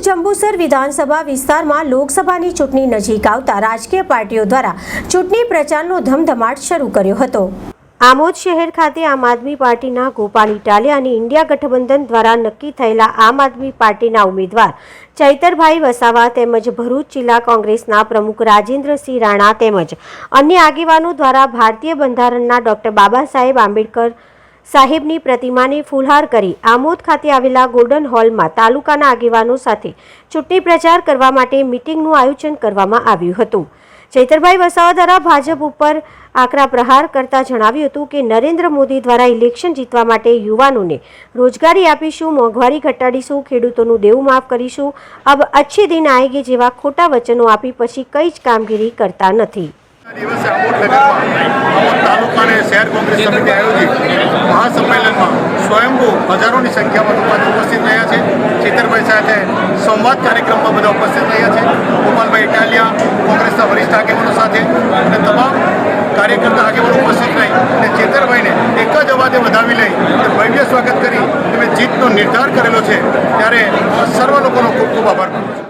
જંબુસર વિધાનસભા વિસ્તારમાં લોકસભાની ચૂંટણી નજીક આવતા રાજકીય પાર્ટીઓ દ્વારા ચૂંટણી પ્રચારનો ધમધમાટ શરૂ કર્યો હતો. આમોદ શહેર ખાતે આમ આદમી પાર્ટીના ગોપાલ ઇટાલિયા અને ઇન્ડિયા ગઠબંધન દ્વારા નક્કી થયેલા આમ આદમી પાર્ટીના ઉમેદવાર ચૈતરભાઈ વસાવા તેમજ ભરૂચ જિલ્લા કોંગ્રેસના પ્રમુખ રાજેન્દ્રસિંહ રાણા તેમજ અન્ય આગેવાનો દ્વારા ભારતીય બંધારણના ડોક્ટર બાબા સાહેબ આંબેડકર સાહેબની પ્રતિમાને ફૂલહાર કરી આમોદ ખાતે આવેલા ગોલ્ડન હોલમાં તાલુકાના આગેવાનો સાથે ચૂંટણી પ્રચાર કરવા માટે મિટિંગનું આયોજન કરવામાં આવ્યું હતું. ચૈતરભાઈ વસાવા દ્વારા ભાજપ ઉપર આકરા પ્રહાર કરતા જણાવ્યું હતું કે નરેન્દ્ર મોદી દ્વારા ઇલેક્શન જીતવા માટે યુવાનોને રોજગારી આપીશું, મોંઘવારી ઘટાડીશું, ખેડૂતોનું દેવું માફ કરીશું. અબ અચ્છે દિન આએગે જેવા ખોટા વચનો આપી પછી કંઈ જ કામગીરી કરતા નથી. કોંગ્રેસ આયોજિત મહાસંમેલનમાં સ્વયંભૂ હજારોની સંખ્યામાં લોકો ઉપસ્થિત રહ્યા છે. ચેતરભાઈ સાથે સંવાદ કાર્યક્રમમાં બધા ઉપસ્થિત રહ્યા છે. ગોપાલભાઈ ઇટાલિયા, કોંગ્રેસના વરિષ્ઠ આગેવાનો સાથે અને તમામ કાર્યકર્તા આગેવાનો ઉપસ્થિત રહી અને ચેતરભાઈને એક જ અવાજે વધાવી લઈ અને ભવ્ય સ્વાગત કરી તમે જીતનો નિર્ધાર કરેલો છે. ત્યારે સર્વ લોકોનો ખૂબ ખૂબ આભાર